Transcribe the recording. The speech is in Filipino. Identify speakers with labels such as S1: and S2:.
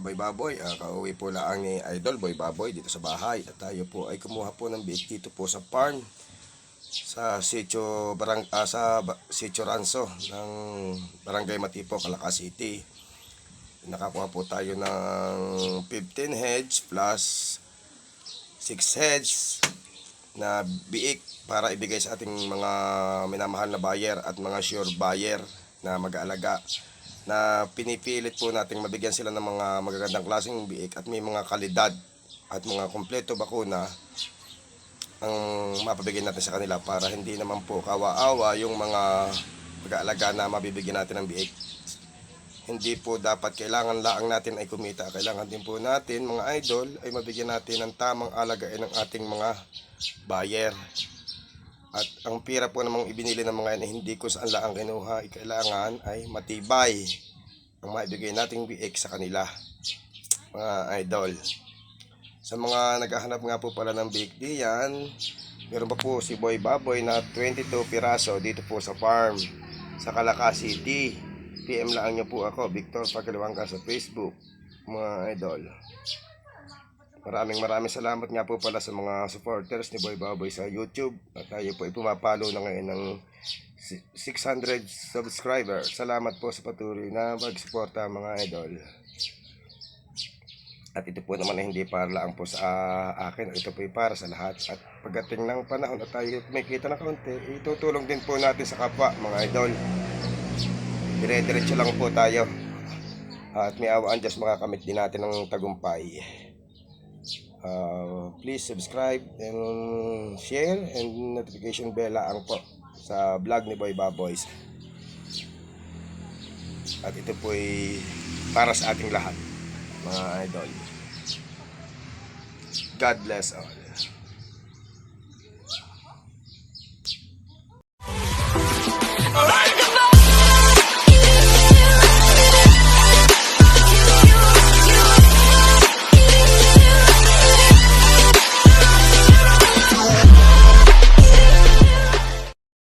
S1: Baboy. Ah, kauwi po lang ni Idol Boy Baboy dito sa bahay. At tayo po ay kumuha po ng biik dito po sa farm sa Sitio Barang ah, sa Sitio Ranso ng Barangay Matipo, Calaca City. Nakakuha po tayo ng 15 heads plus 6 heads na biik para ibigay sa ating mga minamahal na buyer at mga sure buyer na mag-aalaga na pinipilit po nating mabigyan sila ng mga magagandang klaseng biik at may mga kalidad at mga kompleto bakuna ang mapabigay natin sa kanila para hindi naman po kawa-awa yung mga mag-aalaga na mabibigyan natin ng biik. Hindi po dapat kailangan laang natin ay kumita. Kailangan din po natin mga idol ay mabigyan natin ng tamang alagain ng ating mga buyer. At ang pira po namang ibinili ng mga yan hindi ko saan laang kinuha. ay Kailangan ay matibay ang maibigay nating biik sa kanila. Mga idol. Sa mga naghahanap nga po pala ng big diyan, meron pa po si Boy Baboy na 22 piraso dito po sa farm sa Calaca City. PM lang nyo po ako, Victor Pagkaliwangka sa Facebook, mga idol. Maraming maraming salamat nga po pala sa mga supporters ni Boy Baboy sa YouTube. At tayo po ay pumapalo na ngayon ng si- 600 subscribers. Salamat po sa patuloy na pagsuporta mga idol. At ito po naman hindi para lang po sa ah, akin. Ito po ay para sa lahat. At pagdating ng panahon at tayo may kita na kaunti, itutulong din po natin sa kapwa mga idol. Dire-diretso lang po tayo. At may awaan Diyos makakamit din natin ng tagumpay. Uh, please subscribe and share and notification bell ang po sa vlog ni Boy Baboys. At ito po ay para sa ating lahat, mga idol. God bless all.